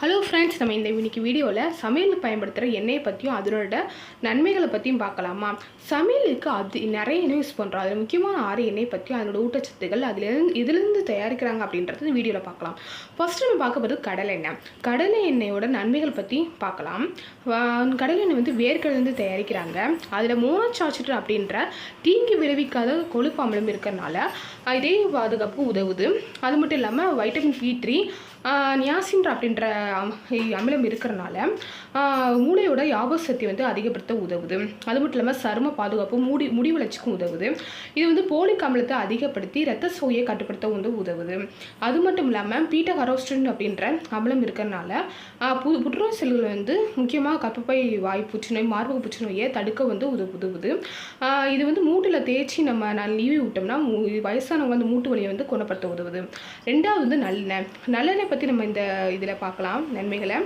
Hello friends நம்ம இந்த இன்னைக்கு வீடியோவில் சமையலுக்கு பயன்படுத்துகிற எண்ணெயை பற்றியும் அதனோட நன்மைகளை பற்றியும் பார்க்கலாமா? சமையலுக்கு அது நிறைய எண்ணெய் யூஸ் பண்ணுறோம் அதில் முக்கியமான ஆறு எண்ணெய் பற்றியும் அதனோட ஊட்டச்சத்துகள் அதுலேருந்து இதுலேருந்து தயாரிக்கிறாங்க அப்படின்றது வீடியோவில் பார்க்கலாம். ஃபர்ஸ்ட் நம்ம பார்க்க போகிறது கடலை எண்ணெய். கடலை எண்ணெயோட நன்மைகள் பற்றி பார்க்கலாம். கடலை எண்ணெய் வந்து வேர்க்கடலேருந்து தயாரிக்கிறாங்க. அதில் மோனோசாச்சுட்டு அப்படின்ற தீங்கு விளைவிக்காத கொழுப்பு அமிலம் இருக்கிறனால இதே பாதுகாப்பு உதவுது. அது மட்டும் இல்லாமல் வைட்டமின் பி த்ரீ நியாசின்ற அப்படின்ற அமிலம் இருக்கிறனால மூளையோட ஞாபக சக்தி வந்து அதிகப்படுத்த உதவுது. அது மட்டும் இல்லாமல் சரும பாதுகாப்பு மூடி முடி வளர்ச்சிக்கும் உதவுது. இது வந்து போலிக் அமிலத்தை அதிகப்படுத்தி ரத்த சோயை கட்டுப்படுத்த வந்து உதவுது. அது மட்டும் இல்லாமல் பீட்டா கரோஸ்டின் அப்படின்ற அமிலம் இருக்கிறனால புது பு புற்றுநோய் செல்கள் வந்து முக்கியமாக கர்ப்பப்பை வாய் புற்றுநோய் மார்பக புற்றுநோயை தடுக்க வந்து உதவு உதவுது. இது வந்து மூட்டில் தேய்ச்சி நம்ம நான் லீவி விட்டோம்னா மூ- வயசானவங்க வந்து மூட்டு வலியை வந்து குணப்படுத்த உதவுது. ரெண்டாவது வந்து நல்லெண்ணெய். நல்லெண்ணெய் பற்றி நம்ம இந்த இதில் பார்க்கலாம். நன்மைகளை.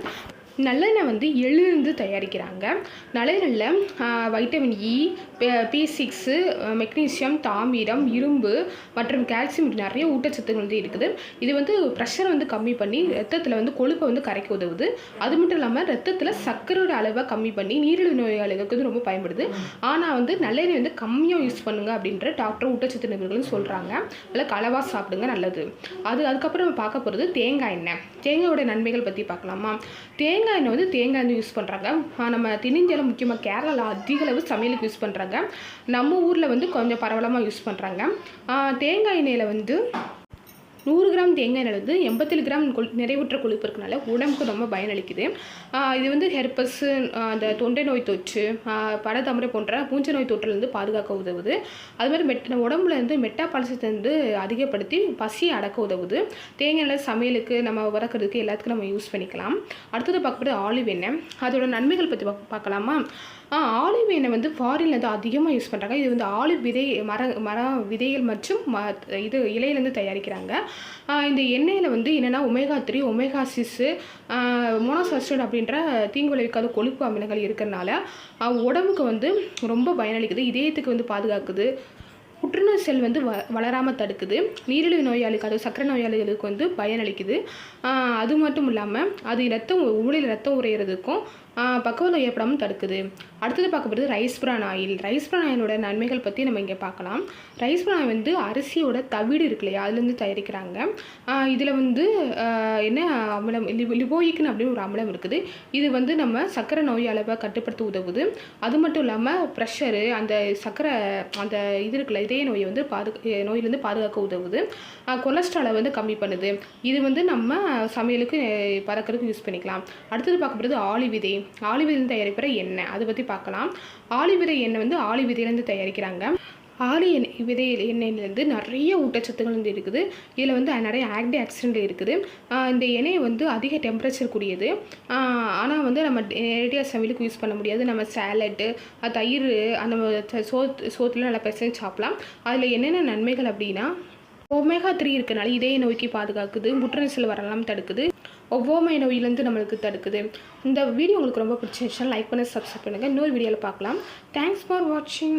நல்லெண்ணெய் வந்து எள்ளிருந்து தயாரிக்கிறாங்க. நல்லெண்ணெயில் vitamin E e, B six magnesium தாமிரம் இரும்பு மற்றும் கால்சியம் நிறைய ஊட்டச்சத்துகள் வந்து இருக்குது. இது வந்து ப்ரெஷரை வந்து கம்மி பண்ணி ரத்தத்தில் வந்து கொழுப்பை வந்து கரைக்க உதவுது. அது மட்டும் இல்லாமல் ரத்தத்தில் சர்க்கரையோட அளவை கம்மி பண்ணி நீரிழிவு நோயாளிகளுக்கு வந்து ரொம்ப பயன்படுது. ஆனால் வந்து நல்லெண்ணெய் வந்து கம்மியாக யூஸ் பண்ணுங்க அப்படின்ற டாக்டர் ஊட்டச்சத்து நிபுணர்களும் சொல்கிறாங்க அதில் களவாக சாப்பிடுங்க நல்லது. அது அதுக்கப்புறம் நம்ம பார்க்க போகிறது தேங்காய் எண்ணெய். தேங்காயோட நன்மைகள் பற்றி பார்க்கலாமா? தேங்காய் தேங்காய் எண்ணெய் வந்து தேங்காய் எண்ணெய் யூஸ் பண்ணுறாங்க நம்ம தென்னிந்தியாவில் முக்கியமாக கேரளாவில் அதிக அளவு சமையலுக்கு யூஸ் பண்ணுறாங்க நம்ம ஊரில் வந்து கொஞ்சம் பரவலமாக யூஸ் பண்ணுறாங்க தேங்காய் எண்ணெயில் வந்து நூறு கிராம் தேங்காய் எண்ணெய் வந்து எண்பத்தேழு கிராம் கொழு நிறைவுற்ற கொழுப்பு இருக்கனால உடம்புக்கு ரொம்ப பயனளிக்குது. இது வந்து ஹெர்பஸ் அந்த தொண்டை நோய் தொற்று படத்தமரை போன்ற பூஞ்சை நோய் தொற்றுலேருந்து பாதுகாக்க உதவுது. அது மாதிரி மெட் உடம்புல இருந்து மெட்டாபாலிசத்தை வந்து அதிகப்படுத்தி பசியை அடக்க உதவுது. தேங்காய் எண்ணெய் சமையலுக்கு நம்ம வறக்கிறதுக்கு எல்லாத்துக்கும் நம்ம யூஸ் பண்ணிக்கலாம். அடுத்தது பார்க்கப்படுது ஆலிவ் எண்ணெய். அதோட நன்மைகள் பற்றி பார்க்க- பார்க்கலாமா? ஆலிவ் எண்ணெய் வந்து ஃபாரின்ல வந்து அதிகமாக யூஸ் பண்ணுறாங்க இது வந்து ஆலிவ் விதை மர மர விதைகள் மற்றும் ம இது இலையிலேருந்து தயாரிக்கிறாங்க. இந்த எண்ணெயில் வந்து என்னென்னா ஒமேகா த்ரீ ஒமேகா சிஸ்ஸு மோனோசாஸ்டட் அப்படின்ற தீங்கு விளைவிக்காத கொழுப்பு அமிலங்கள் இருக்கிறனால உடம்புக்கு வந்து ரொம்ப பயனளிக்குது இதயத்துக்கு வந்து பாதுகாக்குது. புற்றுநோய் செல் வந்து வ வளராமல் தடுக்குது. நீரிழிவு நோயாளிக்கு அது சக்கரை நோயாளிகளுக்கு வந்து பயனளிக்குது. அது மட்டும் இல்லாமல் அது ரத்தம் உடலில் ரத்தம் உறையிறதுக்கும் ஆஹ் ஏற்படாமல் தடுக்குது. அடுத்தது பார்க்க போகிறது rice bran oil. Rice bran ஆயிலோட நன்மைகள் பற்றி நம்ம இங்கே பார்க்கலாம். ரைஸ் பிரான் வந்து அரிசியோட தவிடு இருக்கு இல்லையா? அதுலேருந்து தயாரிக்கிறாங்க. இதில் வந்து என்ன அமிலம் லிபோ லிபோயிக்னு அப்படின்னு ஒரு அமிலம் இருக்குது. இது வந்து நம்ம சக்கரை நோய் அளவை கட்டுப்படுத்த உதவுது. அது மட்டும் இல்லாமல் ப்ரெஷரு அந்த சக்கரை அந்த இது இருக்குல்ல இதய நோயை வந்து பாது நோயிலேருந்து பாதுகாக்க உதவுது. கொலஸ்ட்ராலை வந்து கம்மி பண்ணுது. இது வந்து நம்ம சமையலுக்கு பறக்கிறதுக்கு யூஸ் பண்ணிக்கலாம். அடுத்தது பார்க்க போகிறது ஆளி விதை. ஆளி தயாரிக்கிற எண்ணெய் அதை பற்றி பார்க்கலாம். ஆளி எண்ணெய் வந்து ஆளி விதையிலேருந்து தயாரிக்கிறாங்க. ஆலி எண்ணெய் விதை எண்ணெயிலேருந்து நிறைய ஊட்டச்சத்துகள் வந்து இருக்குது. இதில் வந்து நிறைய ஆக்டி ஆக்சிடென்ட் இருக்குது. இந்த எண்ணெய் வந்து அதிக டெம்பரேச்சர் கூடியது. ஆனால் வந்து நம்ம நேரடியாக சமையலுக்கு யூஸ் பண்ண முடியாது. நம்ம சேலட்டு தயிர் அந்த மாதிரி சோத் நல்லா பெசஞ்சு சாப்பிடலாம். அதில் என்னென்ன நன்மைகள் அப்படின்னா ஒமேகா த்ரீ இருக்கனால இதய நோய்க்கு பாதுகாக்குது புற்றுநோய் செல் வரலாம் தடுக்குது. ஒவ்வாமை நோயிலேருந்து நம்மளுக்கு தடுக்குது. இந்த வீடியோ உங்களுக்கு ரொம்ப பிடிச்சிருந்துச்சுன்னா லைக் பண்ணி சப்ஸ்கிரைப் பண்ணுங்கள் இன்னொரு வீடியோவில் பார்க்கலாம். தேங்க்ஸ் ஃபார் வாட்சிங்